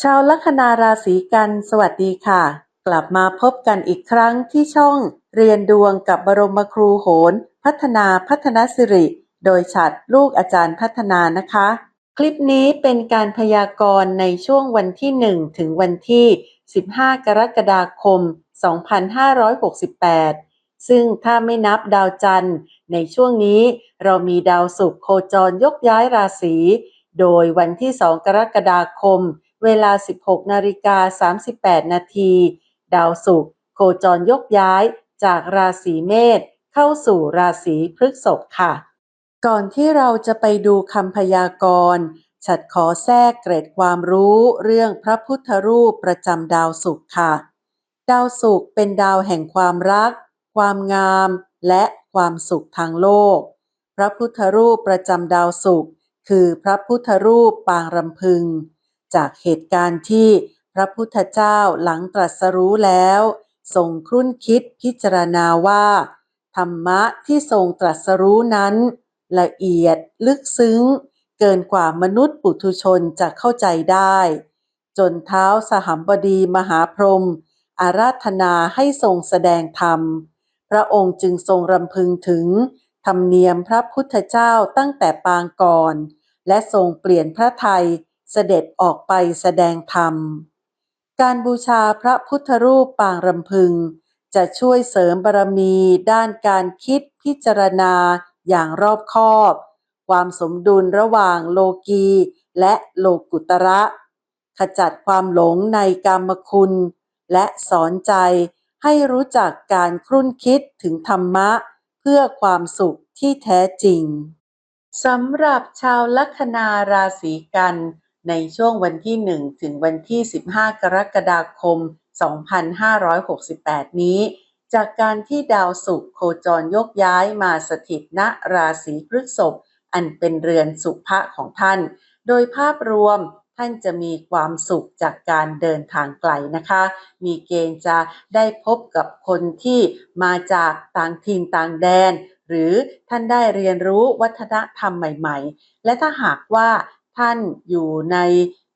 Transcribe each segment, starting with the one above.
ชาวลัคนาราศีกัน สวัสดีค่ะ กลับมาพบกันอีกครั้งที่ช่องเรียนดวงกับบรมครูโหน พัฒนาพัฒนสิริ โดยฉัดลูกอาจารย์พัฒนานะคะ คลิปนี้เป็นการพยากรณ์ในช่วงวันที่ 1 ถึงวันที่ 15 กรกฎาคม 2568 ซึ่งถ้าไม่นับดาวจันทร์ ในช่วงนี้เรามีดาวศุกร์โคจรยกย้ายราศี โดยวันที่ 2 กรกฎาคม เวลา 16 นาฬิกา 38 นาที ดาวศุกร์โคจรยกย้ายจากราศีเมษเข้าสู่ราศีพฤษภค่ะ ก่อนที่เราจะไปดูคำพยากรณ์ฉัดขอแทรกเกร็ดความรู้เรื่องพระพุทธรูปประจำดาวศุกร์ค่ะ ดาวศุกร์เป็นดาวแห่งความรัก ความงาม และความสุขทางโลก พระพุทธรูปประจำดาวศุกร์คือพระพุทธรูปปางรำพึง จากเหตุการณ์ที่พระพุทธเจ้าหลังตรัสรู้แล้วทรงครุ่นคิดพิจารณาว่า ธรรมะที่ทรงตรัสรู้นั้น ละเอียดลึกซึ้ง เกินกว่ามนุษย์ปุถุชนจะเข้าใจได้ จนเท้าสหัมบดีมหาพรหมอาราธนาให้ทรงแสดงธรรม พระองค์จึงทรงรำพึงถึง ธรรมเนียมพระพุทธเจ้าตั้งแต่ปางก่อน และทรงเปลี่ยนพระไทย เสด็จออกไปแสดงธรรม การบูชาพระพุทธรูปปางรำพึง จะช่วยเสริมบารมีด้านการคิดพิจารณาอย่างรอบคอบ ความสมดุลระหว่างโลกีและโลกุตระ ขจัดความหลงในกรรมคุณ และสอนใจให้รู้จักการครุ่นคิดถึงธรรมะ เพื่อความสุขที่แท้จริงสำหรับชาวลัคนาราศีกัน ในช่วงวันที่ 1 ถึงวันที่ 15 กรกฎาคม 2568 นี้ จากการที่ดาวศุกร์โคจรยกย้ายมาสถิตณราศีพฤษภอันเป็นเรือนสุภะของท่าน โดยภาพรวมท่านจะมีความสุขจากการเดินทางไกลนะคะ มีเกณฑ์จะได้พบกับคนที่มาจากต่างถิ่นต่างแดน หรือท่านได้เรียนรู้วัฒนธรรมใหม่ ๆ และถ้าหากว่า ท่านอยู่ใน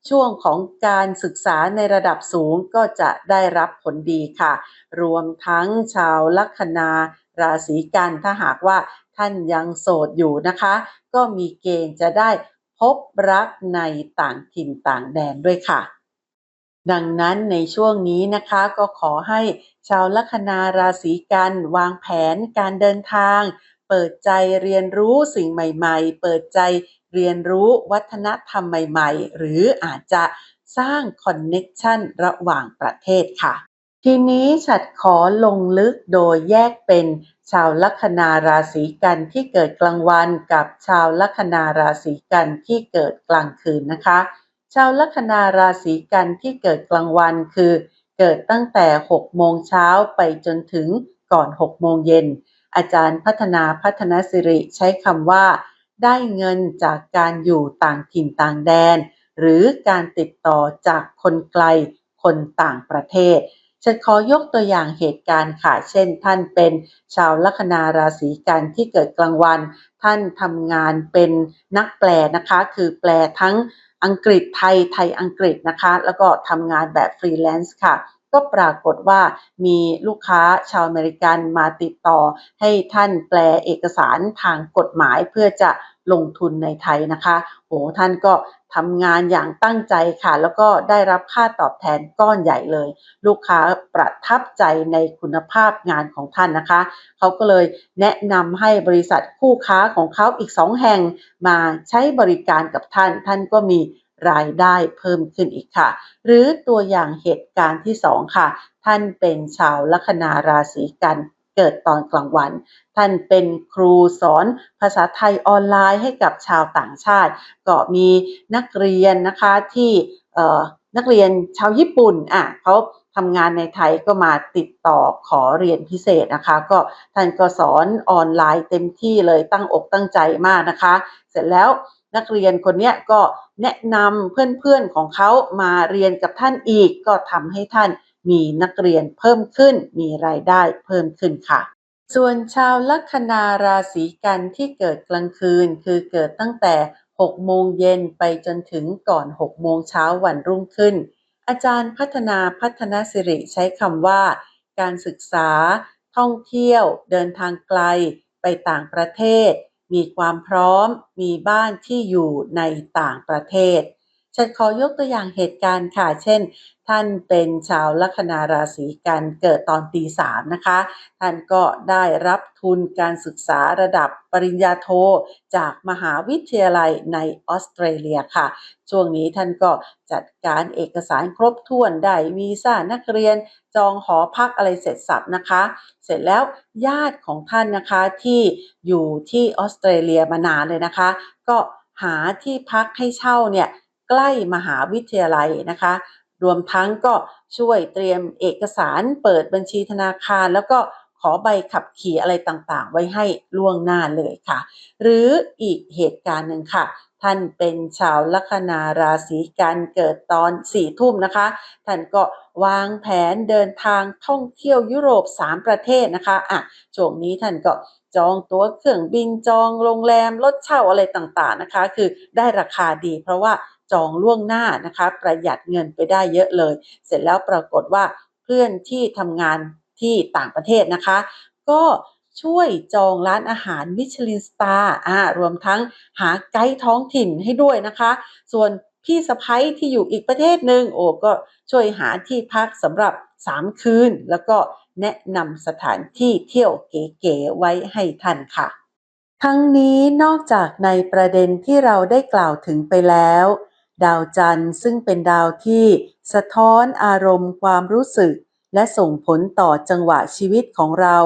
ช่วงของการศึกษาในระดับสูงก็จะได้รับผลดีค่ะ รวมทั้งชาวลัคนาราศีกันถ้าหากว่าท่านยังโสดอยู่นะคะ ก็มีเกณฑ์จะได้พบรักในต่างถิ่นต่างแดนด้วยค่ะ ดังนั้นในช่วงนี้นะคะก็ขอให้ชาวลัคนาราศีกันวางแผนการเดินทาง เปิดใจเรียนรู้สิ่งใหม่ ๆ เปิดใจ เรียนรู้วัฒนธรรมใหม่ ๆ หรืออาจจะสร้างคอนเน็กชันระหว่างประเทศค่ะ ทีนี้ฉัดขอลงลึกโดยแยกเป็นชาวลัคนาราศีกันที่เกิดกลางวันกับชาวลัคนาราศีกันที่เกิดกลางคืนนะคะ ชาวลัคนาราศีกันที่เกิดกลางวันคือ เกิดตั้งแต่6โมงเช้าไปจนถึงก่อน6โมงเย็นอาจารย์พัฒนาพัฒนสิริใช้คำว่า ได้เงินจากการอยู่ต่างถิ่นต่างแดน หรือการติดต่อจากคนไกลคนต่างประเทศฉันขอยกตัวอย่างเหตุการณ์ค่ะ เช่น ท่านเป็นชาวลัคนาราศีกันที่เกิดกลางวัน ท่านทำงานเป็นนักแปลนะคะ คือแปลทั้งอังกฤษไทยไทยอังกฤษนะคะ แล้วก็ทำงานแบบฟรีแลนซ์ค่ะ ก็ปรากฏว่ามีลูกค้าชาวอเมริกันมาติดต่อ ให้ท่านแปลเอกสารทางกฎหมายเพื่อจะลงทุนในไทยนะคะโอ้ท่านก็ทำงานอย่างตั้งใจค่ะ แล้วก็ได้รับค่าตอบแทนก้อนใหญ่เลย ลูกค้าประทับใจในคุณภาพงานของท่านนะคะ เขาก็เลยแนะนำให้บริษัทคู่ค้าของเขาอีกสองแห่งมาใช้บริการกับท่าน ท่านก็มี รายได้เพิ่มขึ้นอีกค่ะ หรือตัวอย่างเหตุการณ์ที่สองค่ะ ท่านเป็นชาวลัคนาราศีกันเกิดตอนกลางวัน ท่านเป็นครูสอนภาษาไทยออนไลน์ให้กับชาวต่างชาติ ก็มีนักเรียนนะคะที่นักเรียนชาวญี่ปุ่นอะเขาทำงานในไทยก็มาติดต่อขอเรียนพิเศษนะคะ ก็ท่านก็สอนออนไลน์เต็มที่เลยตั้งอกตั้งใจมากนะคะ เสร็จแล้ว นักเรียนคนนี้ก็แนะนำเพื่อนๆของเขามาเรียนกับท่านอีก ก็ทำให้ท่านมีนักเรียนเพิ่มขึ้น มีรายได้เพิ่มขึ้นค่ะ ส่วนชาวลัคนาราศีกันที่เกิดกลางคืน คือเกิดตั้งแต่ 6 โมงเย็นไปจนถึงก่อน 6 โมงเช้าวันรุ่งขึ้น อาจารย์พัฒนาพัฒนาสิริใช้คำว่า การศึกษา ท่องเที่ยว เดินทางไกล ไปต่างประเทศ มีความพร้อมมีบ้านที่อยู่ในต่างประเทศ ฉันขอยกตัวอย่างเหตุการณ์ค่ะ เช่น ท่านเป็นชาวลัคนาราศีกันเกิดตอนตีสามนะคะ ท่านก็ได้รับทุนการศึกษาระดับปริญญาโทจากมหาวิทยาลัยในออสเตรเลียค่ะ ช่วงนี้ท่านก็จัดการเอกสารครบถ้วนได้วีซ่านักเรียนจองหอพักอะไรเสร็จสับนะคะ เสร็จแล้วญาติของท่านนะคะที่อยู่ที่ออสเตรเลียมานานเลยนะคะ ก็หาที่พักให้เช่าเนี่ย ใกล้มหาวิทยาลัยนะคะ รวมทั้งก็ช่วยเตรียมเอกสารเปิดบัญชีธนาคาร แล้วก็ขอใบขับขี่อะไรต่างๆ ไว้ให้ล่วงหน้าเลยค่ะ หรืออีกเหตุการณ์หนึ่งค่ะ ท่านเป็นชาวลัคนาราศีกันเกิดตอนสี่ทุ่มนะคะ ท่านก็วางแผนเดินทางท่องเที่ยวยุโรป 3 ประเทศนะคะอะช่วงนี้ท่านก็จองตั๋วเครื่องบินจองโรงแรมรถเช่าอะไรต่างๆนะคะ คือได้ราคาดีเพราะว่า จองล่วงหน้านะคะ ประหยัดเงินไปได้เยอะเลย เสร็จแล้วปรากฏว่าเพื่อนที่ทำงานที่ต่างประเทศนะคะ ก็ช่วยจองร้านอาหารมิชลินสตาร์อ่ารวมทั้งหาไกด์ท้องถิ่นให้ด้วยนะคะ ส่วนพี่สะพ้ยที่อยู่อีกประเทศหนึ่งโอ้ก็ช่วยหาที่พักสำหรับ 3 คืน แล้วก็แนะนำสถานที่เที่ยวเก๋ๆไว้ให้ท่านค่ะ ทั้งนี้นอกจากในประเด็นที่เราได้กล่าวถึงไปแล้ว ดาวจันทร์ซึ่งเป็นดาวที่สะท้อนอารมณ์ความรู้สึก และส่งผลต่อจังหวะชีวิตของเรา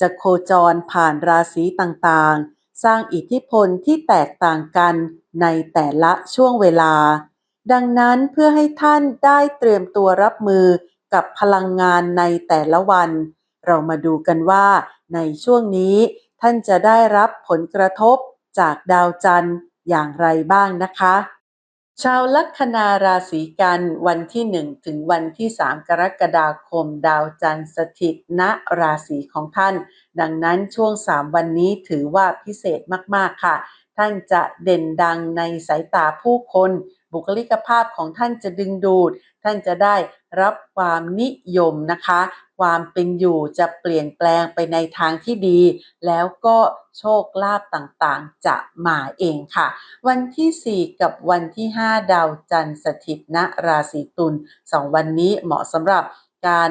จะโคจรผ่านราศีต่างๆ สร้างอิทธิพลที่แตกต่างกันในแต่ละช่วงเวลา ดังนั้นเพื่อให้ท่านได้เตรียมตัวรับมือกับพลังงานในแต่ละวัน เรามาดูกันว่าในช่วงนี้ท่านจะได้รับผลกระทบจากดาวจันทร์อย่างไรบ้างนะคะ ชาวลัคนาราศีกันวันที่ 1 ถึงวันที่ 3 กรกฎาคม ดาวจันทร์สถิตณราศีของท่าน ดังนั้นช่วง 3 วันนี้ถือว่าพิเศษมาก ๆ ค่ะ ท่านจะเด่นดังในสายตาผู้คน บุคลิกภาพของท่านจะดึงดูด ท่านจะได้รับความนิยมนะคะ ความเป็นอยู่จะเปลี่ยนแปลงไปในทางที่ดี แล้วก็โชคลาภต่างๆ จะมาเองค่ะ วันที่ 4 กับวันที่ 5 ดาวจันทร์สถิตณราศีตุลสองวันนี้เหมาะสำหรับการ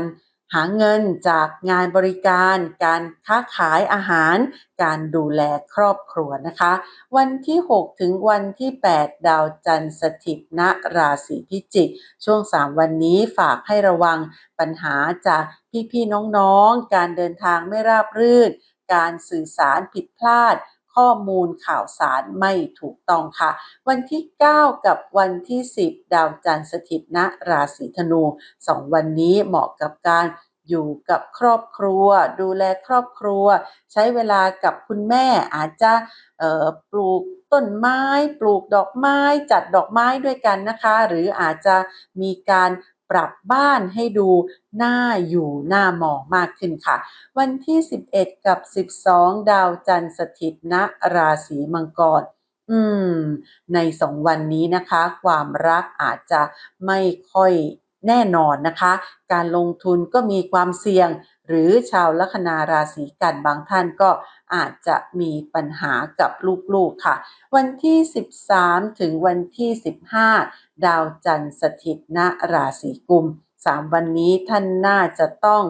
หาเงินจากงานบริการ การค้าขายอาหาร การดูแลครอบครัวนะคะ วันที่ 6 ถึงวันที่ 8 ดาวจันทร์สถิตณราศีพิจิก ช่วง 3 วันนี้ฝากให้ระวังปัญหาจากพี่ๆน้องๆ การเดินทางไม่ราบรื่น การสื่อสารผิดพลาด ข้อมูลข่าวสารไม่ถูกต้องค่ะ วันที่ 9 กับวันที่ 10 ดาวจันทร์สถิตณราศีธนูสองวันนี้เหมาะกับการอยู่กับครอบครัว ดูแลครอบครัว ใช้เวลากับคุณแม่อาจจะปลูกต้นไม้ ปลูกดอกไม้ จัดดอกไม้ด้วยกันนะคะ หรืออาจจะมีการ ปรับบ้านให้ดูน่าอยู่น่ามองมากขึ้นค่ะ วันที่ 11 กับ 12 ดาวจันทร์สถิตณราศีมังกรอืม ในสองวันนี้นะคะ ความรักอาจจะไม่ค่อยแน่นอนนะคะ การลงทุนก็มีความเสี่ยง หรือชาวลัคนาราศีกันบางท่านก็อาจจะมีปัญหากับลูกๆค่ะ วันที่ 13 ถึงวันที่ 15 ดาวจันทร์สถิตณราศีกุมสามวันนี้ท่านน่าจะต้อง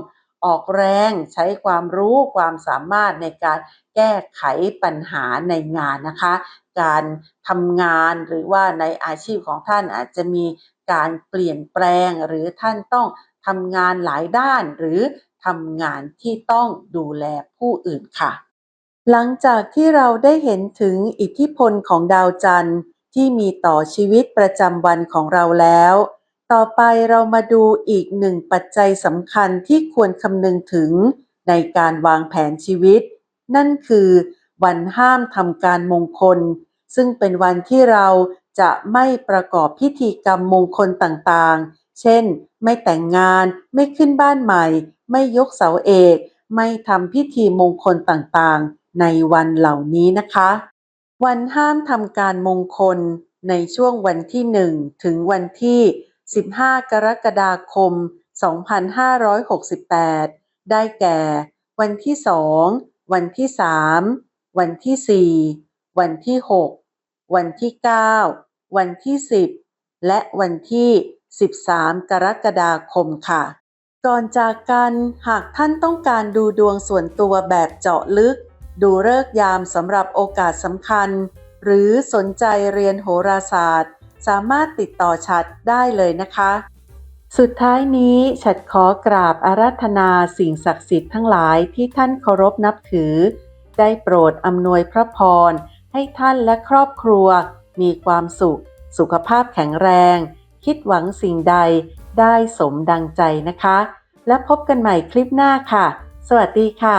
ออกแรงใช้ความรู้ความสามารถในการแก้ไขปัญหาในงานนะคะ การทำงานหรือว่าในอาชีพของท่านอาจจะมีการเปลี่ยนแปลงหรือท่านต้องทำงานหลายด้านหรือ ทำงานที่ต้องดูแลผู้อื่นค่ะ หลังจากที่เราได้เห็นถึงอิทธิพลของดาวจันทร์ที่มีต่อชีวิตประจำวันของเราแล้ว ต่อไปเรามาดูอีกหนึ่งปัจจัยสำคัญที่ควรคำนึงถึงในการวางแผนชีวิต นั่นคือวันห้ามทำการมงคล ซึ่งเป็นวันที่เราจะไม่ประกอบพิธีกรรมมงคลต่างๆ เช่น ไม่แต่งงาน ไม่ขึ้นบ้านใหม่ ไม่ยกเสาเอก ไม่ทำพิธีมงคลต่างๆ ในวันเหล่านี้นะคะ วันห้ามทำการมงคลในช่วงวันที่ 1 ถึงวันที่ 15 กรกฎาคม 2568 ได้แก่ วันที่ 2 วันที่ 3 วันที่ 4 วันที่ 6 วันที่ 9 วันที่ 10 และวันที่ 13 กรกฎาคมค่ะ ก่อนจากกันหากท่านต้องการดูดวงส่วนตัวแบบเจาะลึก ดูเลิกยามสำหรับโอกาสสำคัญ หรือสนใจเรียนโหราศาสตร์ สามารถติดต่อฉัดได้เลยนะคะ สุดท้ายนี้ฉัดขอกราบอาราธนาสิ่งศักดิ์สิทธิ์ทั้งหลายที่ท่านเคารพนับถือ ได้โปรดอำนวยพระพรให้ท่านและครอบครัว มีความสุข สุขภาพแข็งแรง คิดหวังสิ่งใดได้สมดังใจนะคะ และพบกันใหม่คลิปหน้าค่ะ สวัสดีค่ะ